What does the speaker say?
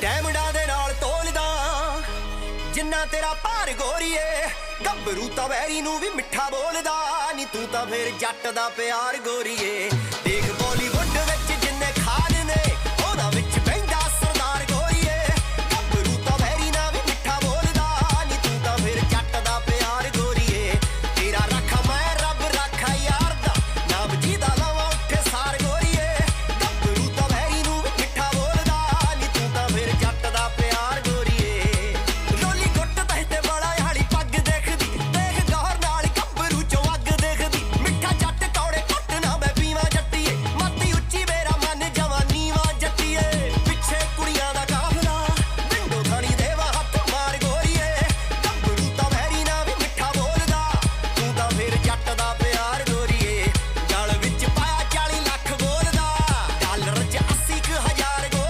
ਡੈਮੰਡਾਂ ਦੇ ਨਾਲ ਤੋਲਦਾ ਜਿੰਨਾ ਤੇਰਾ ਭਾਰ ਗੋਰੀਏ, ਗੱਭਰੂ ਤਾਂ ਵੈਰੀ ਨੂੰ ਵੀ ਮਿੱਠਾ ਬੋਲਦਾ। ਨੀ ਤੂੰ ਤਾਂ ਫੇਰ ਜੱਟ ਦਾ ਪਿਆਰ ਗੋਰੀਏ।